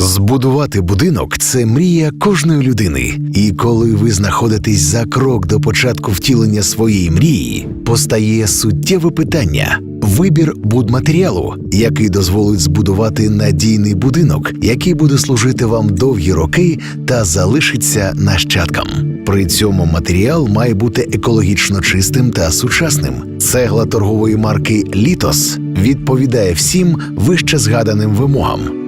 Збудувати будинок це мрія кожної людини. І коли ви знаходитесь за крок до початку втілення своєї мрії, постає суттєве питання: вибір будматеріалу, який дозволить збудувати надійний будинок, який буде служити вам довгі роки та залишиться нащадкам. При цьому матеріал має бути екологічно чистим та сучасним. Цегла торгової марки Літос відповідає всім вище згаданим вимогам.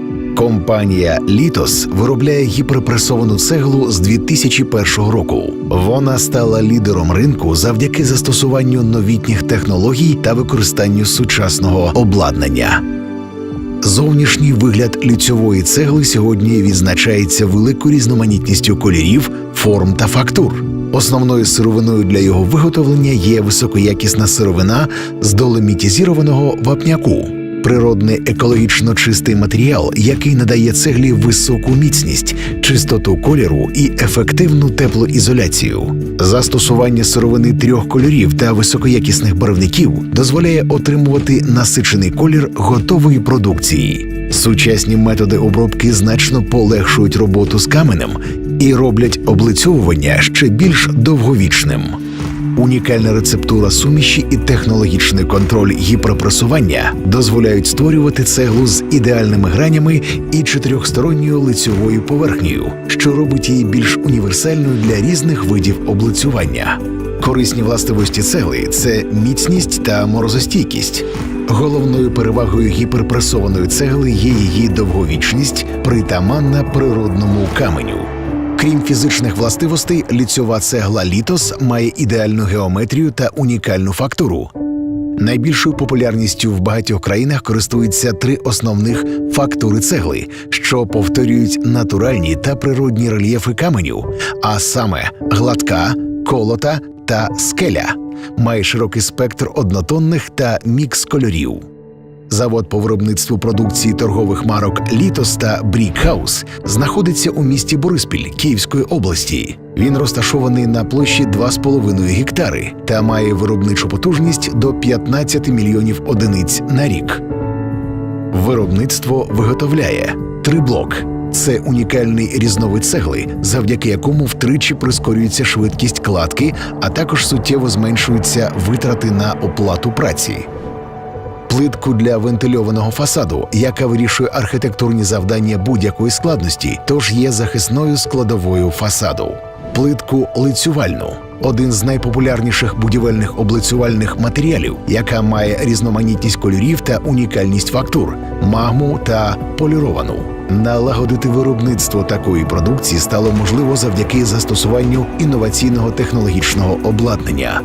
Компанія Літос виробляє гіперпресовану цеглу з 2001 року. Вона стала лідером ринку завдяки застосуванню новітніх технологій та використанню сучасного обладнання. Зовнішній вигляд ліцьової цегли сьогодні відзначається великою різноманітністю кольорів, форм та фактур. Основною сировиною для його виготовлення є високоякісна сировина з долемітізірованого вапняку. Природний екологічно чистий матеріал, який надає цеглі високу міцність, чистоту кольору і ефективну теплоізоляцію. Застосування сировини трьох кольорів та високоякісних барвників дозволяє отримувати насичений колір готової продукції. Сучасні методи обробки значно полегшують роботу з каменем і роблять облицьовування ще більш довговічним. Унікальна рецептура суміші і технологічний контроль гіперпресування дозволяють створювати цеглу з ідеальними гранями і чотирьохсторонньою лицьовою поверхнею, що робить її більш універсальною для різних видів облицювання. Корисні властивості цегли це міцність та морозостійкість. Головною перевагою гіперпресованої цегли є її довговічність, притаманна природному каменю. Крім фізичних властивостей, ліцьова цегла літос має ідеальну геометрію та унікальну фактуру. Найбільшою популярністю в багатьох країнах користуються три основних фактури цегли, що повторюють натуральні та природні рельєфи каменю, а саме гладка, колота та скеля. Має широкий спектр однотонних та мікс кольорів. Завод по виробництву продукції торгових марок Літос та Брікхаус знаходиться у місті Бориспіль Київської області. Він розташований на площі 2,5 гектари та має виробничу потужність до 15 мільйонів одиниць на рік. Виробництво виготовляє триблок. Це унікальний різновид цегли, завдяки якому втричі прискорюється швидкість кладки, а також суттєво зменшуються витрати на оплату праці плитку для вентильованого фасаду, яка вирішує архітектурні завдання будь-якої складності, тож є захисною складовою фасаду. Плитку лицювальну один з найпопулярніших будівельних облицювальних матеріалів, яка має різноманітність кольорів та унікальність фактур, магму та поліровану. Налагодити виробництво такої продукції стало можливо завдяки застосуванню інноваційного технологічного обладнання.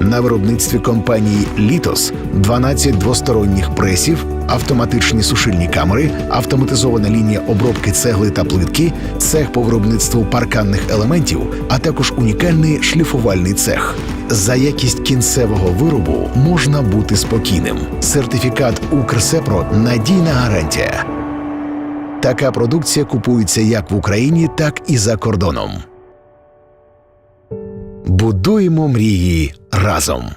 На виробництві компанії Літос 12 двосторонніх пресів, автоматичні сушильні камери, автоматизована лінія обробки цегли та плитки, цех по виробництву парканних елементів, а також унікальний шліфувальний цех. За якість кінцевого виробу можна бути спокійним. Сертифікат Укрсепро надійна гарантія. Така продукція купується як в Україні, так і за кордоном. Будуємо мрії разом.